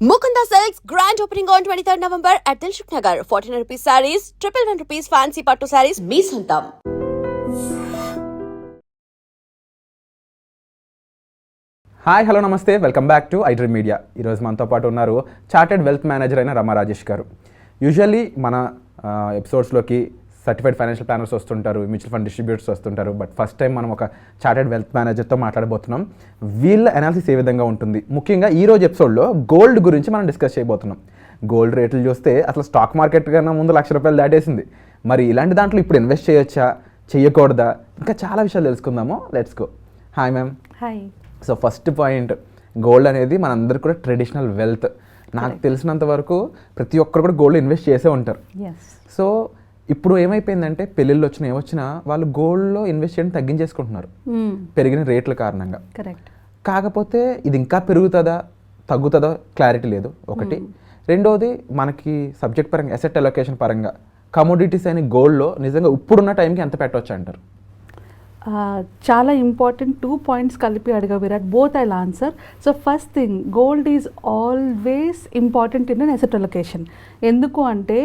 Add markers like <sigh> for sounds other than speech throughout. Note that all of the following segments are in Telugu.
Mukunda Silks grand opening on 23rd November at Dilshuk Nagar. 1400 rupees sarees, triple one rupees fancy patto sarees, మీ సొంతం హాయ్ హలో నమస్తే welcome back to iDream Media ఈరోజు మనతో పాటు ఉన్నారు చార్టెడ్ వెల్త్ మేనేజర్ అయిన రమా రాజేష్ గారు యూజువల్లీ మన ఎపిసోడ్స్లోకి సర్టిఫైడ్ ఫైనాన్షియల్ ప్లానర్స్ వస్తుంటారు మ్యూచువల్ ఫండ్ డిస్ట్రిబ్యూటర్స్ వస్తుంటారు. బట్ ఫస్ట్ టైం మనం ఒక చార్టెడ్ వెల్త్ మేనేజర్తో మాట్లాడబోతున్నాం. వీళ్ళ అనాలిసిస్ ఏ విధంగా ఉంటుంది? ముఖ్యంగా ఈ రోజు ఎపిసోడ్లో గోల్డ్ గురించి మనం డిస్కస్ చేయబోతున్నాం. గోల్డ్ రేట్లు చూస్తే అసలు స్టాక్ మార్కెట్ కన్నా ముందు లక్ష రూపాయలు దాటేసింది. మరి ఇలాంటి దాంట్లో ఇప్పుడు ఇన్వెస్ట్ చేయొచ్చా? చేయకూడదా? ఇంకా చాలా విషయాలు తెలుసుకుందాము. Let's go hi ma'am hi so first point gold అనేది మనందరికి కూడా ట్రెడిషనల్ వెల్త్ నాకు తెలిసినంత వరకు ప్రతి ఒక్కరు కూడా గోల్డ్ ఇన్వెస్ట్ చేసే ఉంటారు. సో ఇప్పుడు ఏమైపోయిందంటే పెళ్ళిళ్ళు వచ్చినా ఏమొచ్చినా వాళ్ళు గోల్డ్లో ఇన్వెస్ట్ చేయడం తగ్గించేసుకుంటున్నారు. పెరిగిన రేట్ల కారణంగా. కాకపోతే ఇది ఇంకా పెరుగుతుందా తగ్గుతుందా క్లారిటీ లేదు. ఒకటి. రెండోది మనకి సబ్జెక్ట్ పరంగా అసెట్ అలొకేషన్ పరంగా కమోడిటీస్ అని గోల్డ్లో నిజంగా ఇప్పుడున్న టైంకి ఎంత పెట్టవచ్చు అంటారు చాలా ఇంపార్టెంట్ టూ పాయింట్స్ కలిపి అడిగా Virat both I answer so first thing gold is always important in an asset allocation ఎందుకు అంటే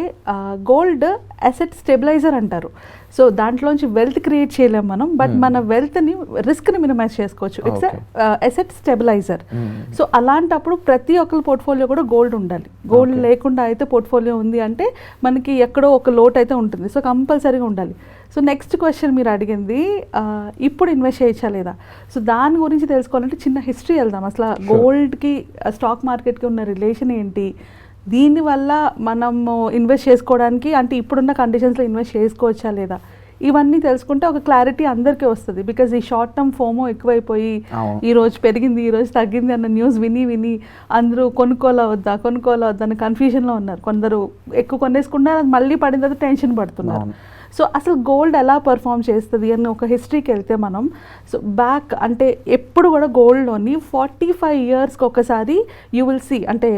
గోల్డ్ అసెట్ స్టెబిలైజర్ అంటారు. సో దాంట్లోంచి వెల్త్ క్రియేట్ చేయలేం మనం బట్ మన వెల్త్ని రిస్క్ని మినిమైజ్ చేసుకోవచ్చు. ఇట్స్ అసెట్ స్టెబిలైజర్ సో అలాంటప్పుడు ప్రతి ఒక్కరి పోర్ట్ఫోలియో కూడా గోల్డ్ ఉండాలి. గోల్డ్ లేకుండా అయితే పోర్ట్ఫోలియో ఉంది అంటే మనకి ఎక్కడో ఒక లోట్ అయితే ఉంటుంది. సో కంపల్సరీగా ఉండాలి. సో నెక్స్ట్ క్వశ్చన్ మీరు అడిగింది ఇప్పుడు ఇన్వెస్ట్ చేయొచ్చా లేదా? సో దాని గురించి తెలుసుకోవాలంటే చిన్న హిస్టరీ వెళ్దాం. అసలు గోల్డ్కి స్టాక్ మార్కెట్కి ఉన్న రిలేషన్ ఏంటి? దీనివల్ల మనము ఇన్వెస్ట్ చేసుకోవడానికి అంటే ఇప్పుడున్న కండిషన్స్లో ఇన్వెస్ట్ చేసుకోవచ్చా లేదా? ఇవన్నీ తెలుసుకుంటే ఒక క్లారిటీ అందరికీ వస్తుంది. బికాజ్ ఈ షార్ట్ టర్మ్ ఫోమో ఎక్కువైపోయి. ఈ రోజు పెరిగింది ఈ రోజు తగ్గింది అన్న న్యూస్ విని విని అందరూ కొనుక్కోలా వద్దా కొనుక్కోలా వద్దా అన్న కన్ఫ్యూజన్లో ఉన్నారు. కొందరు ఎక్కువ కొనేసుకున్నారు అది మళ్ళీ పడిన తర్వాత టెన్షన్ పడుతున్నారు. సో అసలు గోల్డ్ ఎలా పర్ఫామ్ చేస్తుంది అని ఒక హిస్టరీకి వెళ్తే మనం సో బ్యాక్ అంటే ఎప్పుడు కూడా గోల్డ్లోని ఫార్టీ ఫైవ్ ఇయర్స్కి ఒకసారి యూ విల్ సీ అంటే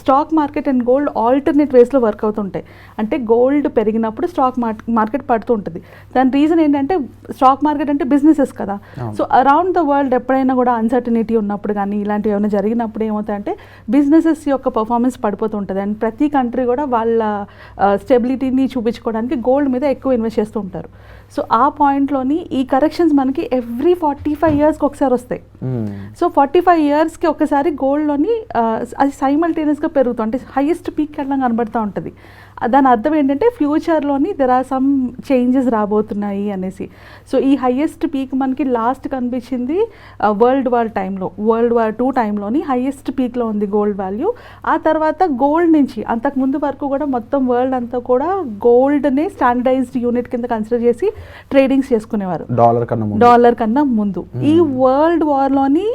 stock market and gold alternate వేస్లో work అవుతుంటాయి. అంటే గోల్డ్ పెరిగినప్పుడు స్టాక్ మార్కెట్ పడుతూ ఉంటుంది. దాని రీజన్ ఏంటంటే స్టాక్ మార్కెట్ అంటే బిజినెసెస్ కదా. సో అరౌండ్ ద వరల్డ్ ఎప్పుడైనా కూడా అన్సర్టనిటీ ఉన్నప్పుడు కానీ ఇలాంటివి ఏమైనా జరిగినప్పుడు ఏమవుతాయంటే బిజినెసెస్ యొక్క పర్ఫార్మెన్స్ పడిపోతుంటుంది అండ్ ప్రతి కంట్రీ కూడా వాళ్ళ స్టెబిలిటీని చూపించుకోవడానికి గోల్డ్ మీద ఎక్కువ ఇన్వెస్ట్ చేస్తూ ఉంటారు. సో ఆ పాయింట్లోని ఈ కరెక్షన్స్ మనకి ఎవ్రీ ఫార్టీ ఫైవ్ ఇయర్స్కి ఒకసారి వస్తాయి. సో ఫార్టీ ఫైవ్ ఇయర్స్కి ఒకసారి గోల్డ్లోని అది సైమల్టేనియస్గా పెరుగుతుంది అంటే హైయెస్ట్ పీక్ వెళ్ళడం కనబడుతూ ఉంటుంది. దాని అర్థం ఏంటంటే ఫ్యూచర్లోని దెర్ ఆర్ సమ్ చేంజెస్ రాబోతున్నాయి అనేసి. సో ఈ హైయెస్ట్ పీక్ మనకి లాస్ట్ కనిపించింది వరల్డ్ వార్ టైంలో వరల్డ్ వార్ టూ టైంలోని హైయెస్ట్ పీక్లో ఉంది గోల్డ్ వాల్యూ ఆ తర్వాత గోల్డ్ నుంచి అంతకు ముందు వరకు కూడా మొత్తం వరల్డ్ అంతా కూడా గోల్డ్నే స్టాండర్డైజ్డ్ యూనిట్ కింద కన్సిడర్ చేసి ట్రేడింగ్స్ చేసుకునేవారు. డాలర్ కన్నా డాలర్ కన్నా ముందు. ఈ వరల్డ్ వార్లోని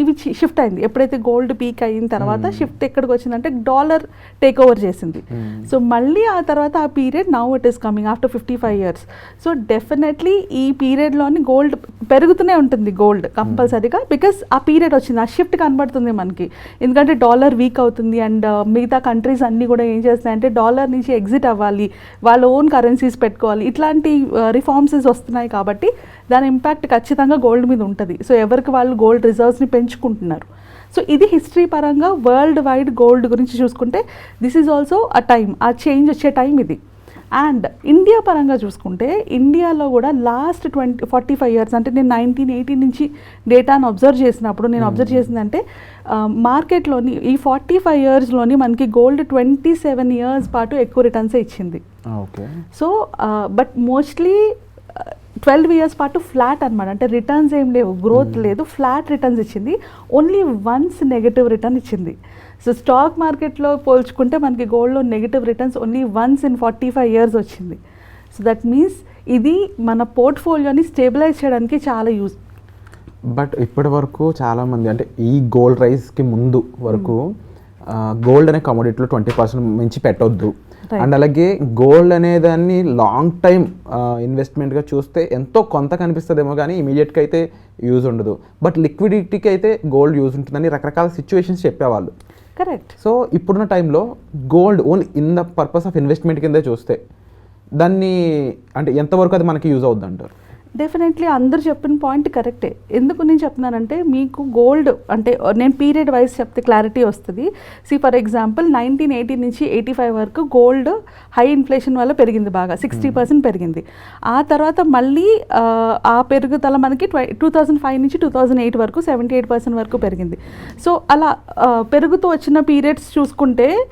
ఇవి షిఫ్ట్ అయింది. ఎప్పుడైతే గోల్డ్ పీక్ అయిన తర్వాత షిఫ్ట్ ఎక్కడికి వచ్చిందంటే డాలర్ టేక్ ఓవర్ చేసింది సో మళ్ళీ ఆ తర్వాత ఆ period now it is coming after fifty five years so definitely ఈ పీరియడ్లోని గోల్డ్ పెరుగుతూనే ఉంటుంది గోల్డ్ కంపల్సరీగా బికాస్ ఆ పీరియడ్ వచ్చింది. ఆ షిఫ్ట్ కనబడుతుంది మనకి. ఎందుకంటే డాలర్ వీక్ అవుతుంది అండ్ uh, మిగతా కంట్రీస్ అన్నీ కూడా ఏం చేస్తున్నాయంటే డాలర్ నుంచి ఎగ్జిట్ అవ్వాలి. వాళ్ళ ఓన్ కరెన్సీస్ పెట్టుకోవాలి. ఇట్లాంటి uh, రిఫార్మ్సెస్ వస్తున్నాయి కాబట్టి దాని ఇంపాక్ట్ ఖచ్చితంగా గోల్డ్ మీద ఉంటుంది. సో ఎవరికి వాళ్ళు గోల్డ్ రిజర్వ్స్ని పెంచుకుంటున్నారు. సో ఇది హిస్టరీ పరంగా వరల్డ్ వైడ్ గోల్డ్ గురించి చూసుకుంటే this is also a time ఆ చేంజ్ వచ్చే టైం ఇది. అండ్ ఇండియా పరంగా చూసుకుంటే ఇండియాలో కూడా last twenty forty five years అంటే నేను నైన్టీన్ ఎయిటీన్ నుంచి డేటాను అబ్జర్వ్ చేసినప్పుడు నేను అబ్జర్వ్ చేసిందంటే మార్కెట్లోని ఈ ఫార్టీ ఫైవ్ ఇయర్స్లోని మనకి గోల్డ్ ట్వంటీ సెవెన్ ఇయర్స్ పాటు ఎక్కువ రిటర్న్సే ఇచ్చింది. Okay so but mostly twelve years పాటు ఫ్లాట్ అనమాట అంటే రిటర్న్స్ ఏం లేవు. గ్రోత్ లేదు. ఫ్లాట్ రిటర్న్స్ ఇచ్చింది. ఓన్లీ వన్స్ నెగటివ్ రిటర్న్ ఇచ్చింది. సో స్టాక్ మార్కెట్లో పోల్చుకుంటే మనకి గోల్డ్లో negative returns only once in forty five years వచ్చింది. సో దట్ మీన్స్ ఇది మన పోర్ట్ఫోలియోని స్టేబిలైజ్ చేయడానికి చాలా యూజ్ బట్ ఇప్పటి వరకు చాలా మంది అంటే ఈ గోల్డ్ రైస్కి ముందు వరకు గోల్డ్ అనే కమోడిటీలో ట్వంటీ పర్సెంట్ మించి పెట్టొద్దు. అండ్ అలాగే గోల్డ్ అనేదాన్ని లాంగ్ టైం ఇన్వెస్ట్మెంట్గా చూస్తే ఎంతో కొంత కనిపిస్తుందేమో కానీ ఇమీడియట్గా అయితే యూజ్ ఉండదు. బట్ లిక్విడిటీకి అయితే గోల్డ్ యూజ్ ఉంటుందని రకరకాల సిచ్యువేషన్స్ చెప్పేవాళ్ళు. కరెక్ట్ సో ఇప్పుడున్న టైంలో gold only in the purpose of investment కిందే చూస్తే దాన్ని అంటే ఎంతవరకు అది మనకి యూజ్ అవుద్ది అంటారు డెఫినెట్లీ అందరు చెప్పిన పాయింట్ కరెక్టే ఎందుకు నేను చెప్తున్నానంటే మీకు గోల్డ్ అంటే నేను పీరియడ్ వైజ్ చెప్తే క్లారిటీ వస్తుంది. See for example nineteen eighty నుంచి ఎయిటీ ఫైవ్ వరకు గోల్డ్ హై ఇన్ఫ్లేషన్ వల్ల పెరిగింది బాగా సిక్స్టీ పర్సెంట్ పెరిగింది. ఆ తర్వాత మళ్ళీ ఆ, పెరుగుదల మనకి ట్వై టూ థౌజండ్ ఫైవ్ నుంచి టూ థౌజండ్ ఎయిట్ వరకు సెవెంటీ ఎయిట్ పర్సెంట్ వరకు పెరిగింది. సో అలా పెరుగుతూ వచ్చిన పీరియడ్స్ చూసుకుంటే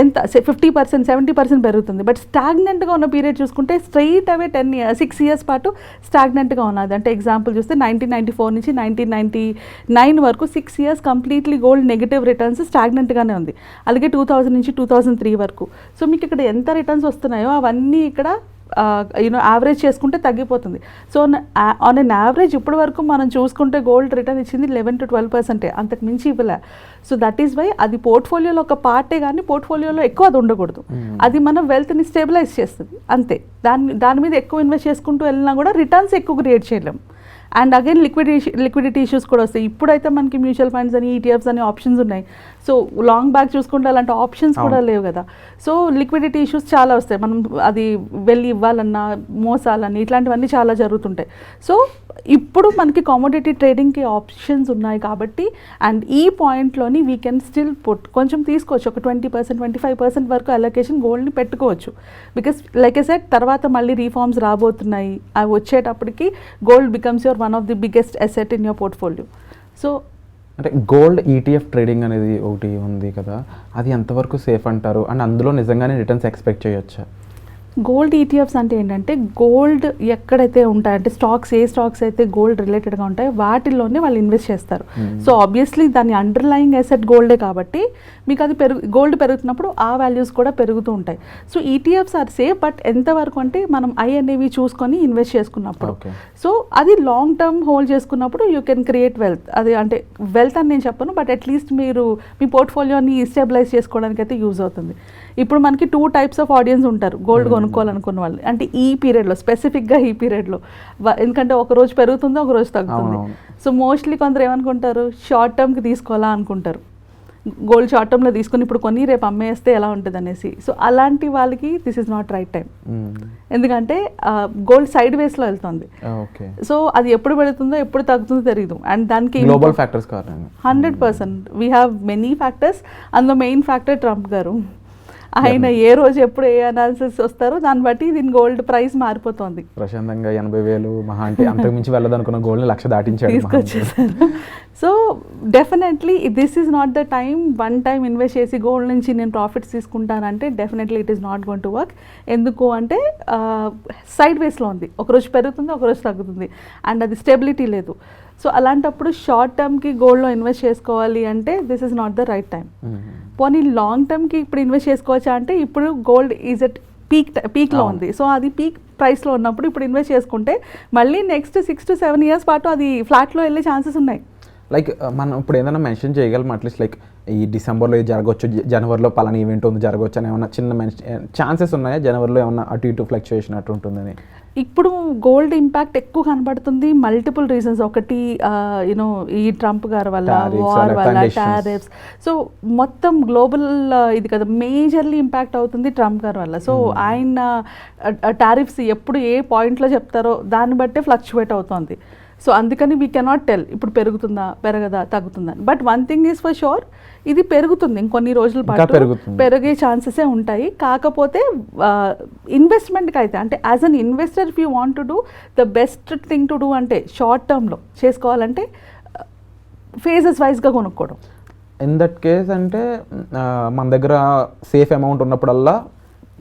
ఎంత ఫిఫ్టీ పర్సెంట్ సెవెంటీ పర్సెంట్ పెరుగుతుంది. బట్ స్టాగ్నెంట్గా ఉన్న పీరియడ్ చూసుకుంటే straight away ten year six years పాటు స్టాగ్నెంట్గా ఉన్నది. అంటే ఎగ్జాంపుల్ చూస్తే నైన్టీన్ నైన్టీ ఫోర్ నుంచి నైన్టీన్ నైన్టీ నైన్ వరకు six years completely gold negative returns స్టాగ్నెంట్గానే ఉంది. అలాగే టూ థౌజండ్ నుంచి టూ థౌజండ్ త్రీ వరకు. సో మీకు ఇక్కడ ఎంత రిటర్న్స్ వస్తున్నాయో అవన్నీ ఇక్కడ యూనో యావరేజ్ చేసుకుంటే తగ్గిపోతుంది. సో ఆన్ అన్ యావరేజ్ ఇప్పటి వరకు మనం చూసుకుంటే గోల్డ్ రిటర్న్ ఇచ్చింది లెవెన్ టు ట్వెల్వ్ పర్సెంటే అంతకు మించి ఇవ్వలే. సో దట్ ఈస్ వై అది పోర్ట్ఫోలియోలో ఒక పార్టే కానీ పోర్ట్ఫోలియోలో ఎక్కువ అది ఉండకూడదు. అది మన వెల్త్ని స్టెబిలైజ్ చేస్తుంది అంతే. దాని దాని మీద ఎక్కువ ఇన్వెస్ట్ చేసుకుంటూ వెళ్ళినా కూడా రిటర్న్స్ ఎక్కువ క్రియేట్ చేయలేం. And again liquidity liquidity issues కూడా వస్తాయి. ఇప్పుడైతే మనకి మ్యూచువల్ ఫండ్స్ అని ఈటీఎఫ్స్ అని ఆప్షన్స్ ఉన్నాయి. సో లాంగ్ బ్యాక్ చూసుకుంటే అలాంటి ఆప్షన్స్ కూడా లేవు కదా. సో లిక్విడిటీ ఇష్యూస్ చాలా వస్తాయి. మనం అది వెళ్ళి ఇవ్వాలన్నా మోసాలన్నా ఇట్లాంటివన్నీ చాలా జరుగుతుంటాయి. సో ఇప్పుడు మనకి కామోడిటీ ట్రేడింగ్కి ఆప్షన్స్ ఉన్నాయి కాబట్టి అండ్ ఈ పాయింట్లోని వీ కెన్ స్టిల్ పుట్ కొంచెం తీసుకోవచ్చు. ఒక twenty percent twenty five percent వరకు అలొకేషన్ గోల్డ్ని పెట్టుకోవచ్చు. బికాస్ లైక్ ఎ సెట్ తర్వాత మళ్ళీ రీఫార్మ్స్ రాబోతున్నాయి. అవి వచ్చేటప్పటికి gold becomes your one of the biggest asset in your portfolio so అంటే గోల్డ్ ఈటీఎఫ్ ట్రేడింగ్ అనేది ఒకటి ఉంది కదా అది ఎంతవరకు సేఫ్ అంటారు? అండ్ అందులో నిజంగానే రిటర్న్స్ ఎక్స్పెక్ట్ చేయొచ్చా? గోల్డ్ ఈటీఎఫ్స్ అంటే ఏంటంటే గోల్డ్ ఎక్కడైతే ఉంటాయి అంటే స్టాక్స్ ఏ స్టాక్స్ అయితే గోల్డ్ రిలేటెడ్గా ఉంటాయో వాటిల్లోనే వాళ్ళు ఇన్వెస్ట్ చేస్తారు. సో ఆబ్వియస్లీ దాని అండర్లయింగ్ అసెట్ గోల్డే కాబట్టి మీకు అది పెరుగు గోల్డ్ పెరుగుతున్నప్పుడు ఆ వాల్యూస్ కూడా పెరుగుతూ ఉంటాయి. So ETFs are safe but ఎంతవరకు అంటే మనం ఐ అనేవి చూసుకొని ఇన్వెస్ట్ చేసుకున్నప్పుడు. సో అది లాంగ్ టర్మ్ హోల్డ్ చేసుకున్నప్పుడు యూ కెన్ క్రియేట్ వెల్త్ అది అంటే వెల్త్ అని నేను చెప్పను బట్ అట్లీస్ట్ మీరు మీ పోర్ట్ఫోలియోని స్టెబిలైజ్ చేసుకోవడానికి అయితే యూజ్ అవుతుంది. ఇప్పుడు మనకి టూ టైప్స్ ఆఫ్ ఆడియన్స్ ఉంటారు. గోల్డ్ కొనుక్కోవాలనుకున్న వాళ్ళు. అంటే ఈ పీరియడ్లో స్పెసిఫిక్గా ఈ పీరియడ్లో ఎందుకంటే ఒక రోజు పెరుగుతుంది ఒక రోజు తగ్గుతుంది. సో మోస్ట్లీ కొందరు ఏమనుకుంటారు? షార్ట్ టర్మ్కి తీసుకోవాలా అనుకుంటారు. గోల్డ్ షార్ట్ టర్మ్లో తీసుకొని ఇప్పుడు కొన్ని రేపు అమ్మేస్తే ఎలా ఉంటుంది అనేసి. సో అలాంటి వాళ్ళకి this is not right time ఎందుకంటే గోల్డ్ సైడ్ వేస్లో వెళ్తుంది. సో అది ఎప్పుడు పెడుతుందో ఎప్పుడు తగ్గుతుందో తెలియదు అండ్ దానికి global factors hundred percent we have many factors అందులో మెయిన్ ఫ్యాక్టర్ ట్రంప్ గారు. ఆయన ఏ రోజు ఎప్పుడు ఏ అనాలిసిస్ వస్తారో దాన్ని బట్టి దీని గోల్డ్ ప్రైస్ మారిపోతుంది. ప్రశాంతంగా ఎనభై వేలు మహా అంటే అంతకు మించి వెళ్ళదనుకున్న గోల్డ్ని లక్ష దాటించాడు. తీసుకొచ్చేసారు. So definitely this is not the time one time invest చేసి గోల్డ్ నుంచి నేను profits తీసుకుంటానంటే definitely it is not gonna work ఎందుకు అంటే సైడ్ వేస్లో ఉంది. ఒకరోజు పెరుగుతుంది ఒకరోజు తగ్గుతుంది. అండ్ అది స్టెబిలిటీ లేదు. సో అలాంటప్పుడు షార్ట్ టర్మ్కి గోల్డ్లో ఇన్వెస్ట్ చేసుకోవాలి అంటే this is not the right time. పోనీ లాంగ్ టర్మ్కి ఇప్పుడు ఇన్వెస్ట్ చేసుకోవచ్చా అంటే ఇప్పుడు గోల్డ్ ఈజ్ ఎట్ పీక్ పీక్లో. ఉంది. సో అది పీక్ ప్రైస్లో ఉన్నప్పుడు ఇప్పుడు ఇన్వెస్ట్ చేసుకుంటే మళ్ళీ next six to seven years పాటు అది ఫ్లాట్లో వెళ్ళే ఛాన్సెస్ ఉన్నాయి. లైక్ uh, మనం ఇప్పుడు ఏదైనా మెన్షన్ చేయగలం అట్లీస్ట్ లైక్ ఈ డిసెంబర్లో జరగవచ్చు జనవరిలో పలానా ఈవెంట్ ఉంది జరగవచ్చు అని ఏమన్నా చిన్న మెన్షన్ ఛాన్సెస్ ఉన్నాయా జనవరిలో ఏమన్నా అటు ఇటు ఫ్లక్చుయేషన్ అటు ఉంటుందని? ఇప్పుడు గోల్డ్ ఇంపాక్ట్ ఎక్కువ కనబడుతుంది మల్టిపుల్ రీజన్స్ ఒకటి యూనో ఈ ట్రంప్ గారి వల్ల వార్ వల్ల. టారిఫ్స్ సో మొత్తం గ్లోబల్ ఇది కదా మేజర్లీ ఇంపాక్ట్ అవుతుంది ట్రంప్ గారి వల్ల. సో ఆయన టారిఫ్స్ ఎప్పుడు ఏ పాయింట్లో చెప్తారో దాన్ని బట్టే ఫ్లక్చువేట్ అవుతుంది. సో అందుకని వీ కెనాట్ టెల్ ఇప్పుడు పెరుగుతుందా పెరగదా తగ్గుతుందా but one thing is for sure ఇది పెరుగుతుంది. ఇంకొన్ని రోజుల పాటు. పెరిగే ఛాన్సెసే ఉంటాయి. కాకపోతే ఇన్వెస్ట్మెంట్కి అయితే అంటే as an investor if you want to do the best thing to do అంటే షార్ట్ టర్మ్లో చేసుకోవాలంటే ఫేజెస్ వైజ్గా కొనుక్కోవడం. ఇన్ దట్ కేస్ అంటే మన దగ్గర సేఫ్ అమౌంట్ ఉన్నప్పుడల్లా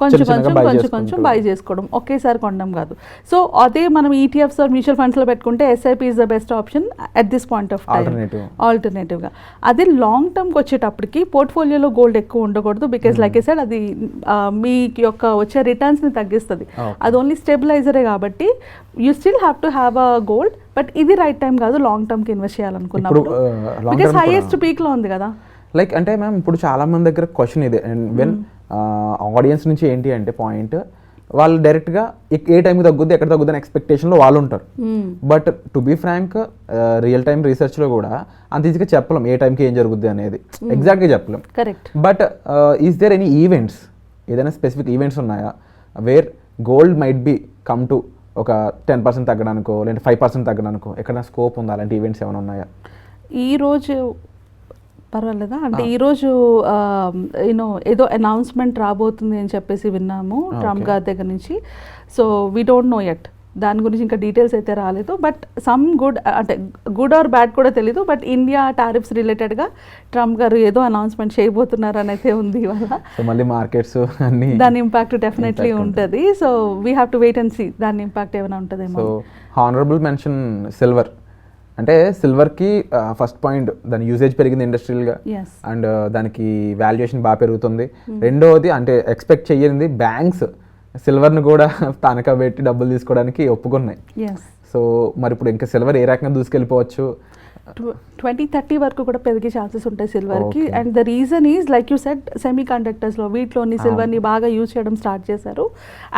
కొంచెం కొంచెం కొంచెం. కొంచెం బై చేసుకోవడం. ఒకేసారి కొనడం కాదు. సో అదే మనం ఈటీఎఫ్స్ మ్యూచువల్ ఫండ్స్లో పెట్టుకుంటే SIP is the best option at this point of time. ఆల్టర్నేటివ్గా అదే లాంగ్ టర్మ్కి వచ్చేటప్పటికి పోర్ట్ఫోలియోలో గోల్డ్ ఎక్కువ ఉండకూడదు బికాస్ లైక్ ఏ సైడ్ అది మీ యొక్క వచ్చే రిటర్న్స్ని తగ్గిస్తుంది. Okay. అది ఓన్లీ స్టెబిలైజరే కాబట్టి you still have to have a gold but ఇది రైట్ టైం కాదు లాంగ్ టర్మ్కి ఇన్వెస్ట్ చేయాలనుకున్నప్పుడు. బికాస్ హైయెస్ట్ పీక్లో ఉంది కదా. లైక్ అంటే మ్యామ్ ఇప్పుడు చాలా మంది దగ్గర క్వశ్చన్ ఇదే. వెన్ ఆడియన్స్ నుంచి ఏంటి అంటే పాయింట్ వాళ్ళు డైరెక్ట్గా ఏ టైంకి తగ్గుద్ది ఎక్కడ తగ్గుద్ది అని ఎక్స్పెక్టేషన్లో వాళ్ళు ఉంటారు. Hmm. But to be frank real time రీసెర్చ్లో కూడా అంత ఈజీగా చెప్పలేం ఏ టైంకి ఏం జరుగుద్ది అనేది. ఎగ్జాక్ట్గా చెప్పలేం. Correct but is there any events ఏదైనా స్పెసిఫిక్ ఈవెంట్స్ ఉన్నాయా where gold might be come to ఒక టెన్ పర్సెంట్ తగ్గడానికో లేదంటే ఫైవ్ పర్సెంట్ తగ్గడానికో ఎక్కడైనా స్కోప్ ఉందా? అలాంటి ఈవెంట్స్ ఏమైనా ఉన్నాయా? ఈ రోజు పర్వాలేదా? అంటే ఈరోజు యూనో ఏదో అనౌన్స్మెంట్ రాబోతుంది అని చెప్పేసి విన్నాము ట్రంప్. గారి దగ్గర నుంచి. So we don't know at దాని గురించి ఇంకా డీటెయిల్స్ అయితే రాలేదు. బట్ సమ్ గుడ్ అంటే గుడ్ ఆర్ బ్యాడ్ కూడా తెలీదు. బట్ ఇండియా టారిఫ్స్ రిలేటెడ్గా ట్రంప్ గారు ఏదో అనౌన్స్మెంట్ చేయబోతున్నారు అని అయితే ఉంది ఇవాళ. మళ్ళీ మార్కెట్స్ అన్నీ దాని ఇంపాక్ట్ డెఫినెట్లీ ఉంటుంది. So we have to wait and see దాని ఇంపాక్ట్ ఏమైనా ఉంటుందేమో హానరబుల్ మెన్షన్ సిల్వర్ అంటే సిల్వర్కి ఫస్ట్ పాయింట్ దాని యూసేజ్ పెరిగింది ఇండస్ట్రియల్గా అండ్ దానికి వాల్యుయేషన్ బాగా పెరుగుతుంది. రెండవది అంటే ఎక్స్పెక్ట్ చెయ్యింది బ్యాంక్స్ సిల్వర్ని కూడా <laughs> తనఖా పెట్టి డబ్బులు తీసుకోవడానికి ఒప్పుకున్నాయి. సో మరి ఇప్పుడు ఇంకా సిల్వర్ ఏ రకంగా దూసుకెళ్ళిపోవచ్చు? ట్వంటీ థర్టీ వరకు కూడా పెరిగే ఛాన్సెస్ ఉంటాయి సిల్వర్కి. And the reason is like you set semi కండక్టర్స్లో వీటిలోని సిల్వర్ని బాగా యూజ్ చేయడం స్టార్ట్ చేశారు.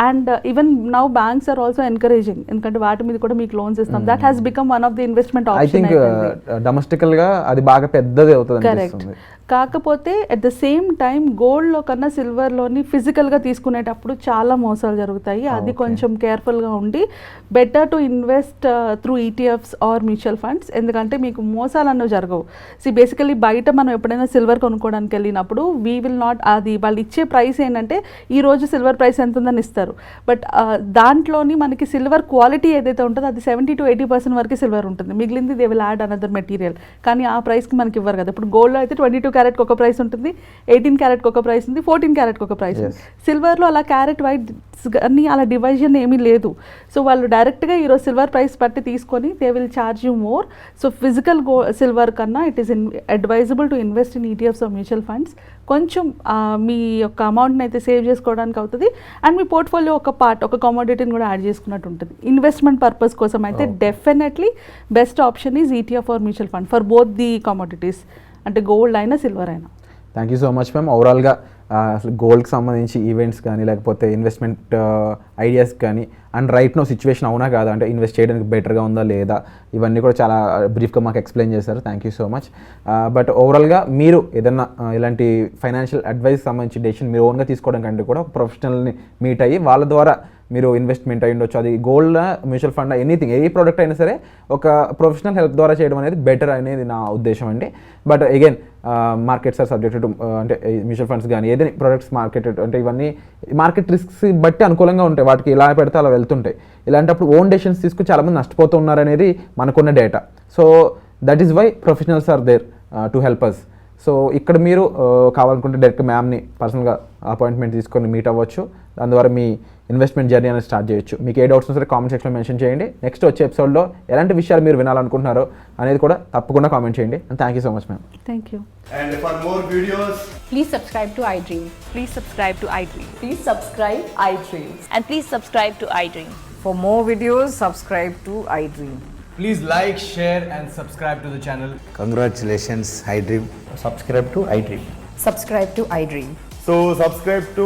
And even now banks are also encouraging ఎందుకంటే వాటి మీద కూడా మీకు లోన్స్ ఇస్తాం. That has become one of the investment I option think డొమెస్టికల్గా అది బాగా పెద్దది అవుతుంది కరెక్ట్ కాకపోతే అట్ ద సేమ్ టైం గోల్డ్లో కన్నా సిల్వర్లోని ఫిజికల్గా తీసుకునేటప్పుడు చాలా మోసాలు జరుగుతాయి. అది Okay. కొంచెం కేర్ఫుల్గా ఉండి better to invest through ETFs or mutual funds ఎందుకంటే మీకు మోసాలు అన్నవి జరగవు. సి బేసికలీ బయట మనం ఎప్పుడైనా సిల్వర్ కొనుక్కోవడానికి వెళ్ళినప్పుడు వీ విల్ నాట్ అది వాళ్ళు ఇచ్చే ప్రైస్ ఏంటంటే ఈ రోజు సిల్వర్ ప్రైస్ ఎంత ఉందని ఇస్తారు బట్ దాంట్లోని మనకి సిల్వర్ క్వాలిటీ ఏదైతే ఉంటుందో అది సెవెంటీ టు ఎయిటీ పర్సెంట్ వరకు సిల్వర్ ఉంటుంది. మిగిలింది they will add another material కానీ ఆ ప్రైస్కి మనకి ఇవ్వరు కదా. ఇప్పుడు గోల్డ్లో అయితే ట్వంటీ టూ క్యారెట్కి ఒక ప్రైస్ ఉంటుంది ఎయిటీన్ క్యారెట్కి ఒక ప్రైస్ ఉంది ఫోర్టీన్ క్యారెట్కి ఒక ప్రైస్ ఉంది. సిల్వర్లో అలా క్యారెట్ వైట్ అన్ని అలా డివిజన్ ఏమీ లేదు. సో వాళ్ళు డైరెక్ట్గా ఈరోజు సిల్వర్ ప్రైస్ బట్టి తీసుకొని they will charge you more so physical go silver కన్నా it is in advisable to invest in ETFs of mutual funds కొంచెం మీ యొక్క అమౌంట్ని అయితే సేవ్ చేసుకోవడానికి అవుతుంది. అండ్ మీ పోర్ట్ఫోలియో ఒక పార్ట్ ఒక కమోడిటీని కూడా యాడ్ చేసుకున్నట్టు ఉంటుంది. ఇన్వెస్ట్మెంట్ పర్పస్ కోసం అయితే. Definitely best option is ETF or mutual fund for both the commodities అంటే గోల్డ్ అయినా సిల్వర్ అయినా. Thank you so much ma'am ఓవరాల్గా అసలు గోల్డ్కి సంబంధించి ఈవెంట్స్ కానీ లేకపోతే ఇన్వెస్ట్మెంట్ ఐడియాస్ కానీ అండ్ రైట్ నో సిచ్యువేషన్ అవునా కాదా? అంటే ఇన్వెస్ట్ చేయడానికి బెటర్గా ఉందా లేదా? ఇవన్నీ కూడా చాలా బ్రీఫ్గా మాకు ఎక్స్ప్లెయిన్ చేశారు. Thank you so much but ఓవరాల్గా మీరు ఏదన్నా ఇలాంటి ఫైనాన్షియల్ అడ్వైస్ సంబంధించి డెసిషన్ మీరు ఓన్గా తీసుకోవడం కంటే కూడా ఒక ప్రొఫెషనల్ని మీట్ అయ్యి వాళ్ళ ద్వారా మీరు ఇన్వెస్ట్మెంట్ అయి ఉండొచ్చు. అది గోల్డ్ మ్యూచువల్ ఫండ్ ఎనీథింగ్ ఏ ప్రోడక్ట్ అయినా సరే ఒక ప్రొఫెషనల్ హెల్ప్ ద్వారా చేయడం అనేది బెటర్ అనేది నా ఉద్దేశం అండి. But again markets are subject to అంటే మ్యూచువల్ ఫండ్స్ కానీ ఏదైనా ప్రొడక్ట్స్ మార్కెట్ అంటే ఇవన్నీ మార్కెట్ రిస్క్స్ బట్టి అనుకూలంగా ఉంటాయి. వాటికి ఇలా పెడితే అలా వెళ్తుంటాయి. ఇలాంటప్పుడు ఓన్ డెసిషన్స్ తీసుకుని చాలామంది నష్టపోతూ ఉన్నారనేది మనకున్న data so that is why professionals are there to help us so ఇక్కడ మీరు కావాలనుకుంటే డైరెక్ట్ మ్యామ్ని పర్సనల్గా అపాయింట్మెంట్ తీసుకొని మీట్ అవ్వచ్చు. దాని ద్వారా మీ ఇన్వెస్ట్మెంట్ జర్నీ అనేది స్టార్ట్ చేయొచ్చు. మీకు ఏ డౌట్స్ సరే కామెంట్ సెక్షన్లో మెన్షన్ చేయండి. నెక్స్ట్ వచ్చే ఎపిసోడ్లో ఎలాంటి విషయాలు మీరు వినాలనుకుంటున్నారో అనేది కూడా తప్పకుండా కామెంట్ చేయండి. And thank so much ma'am thank you and for more videos please subscribe to I Dream please subscribe to I Dream please subscribe I Dream and please subscribe to I Dream for more videos subscribe to I Dream please like share and subscribe to the channel congratulations I Dream subscribe to I Dream subscribe to I Dream so subscribe to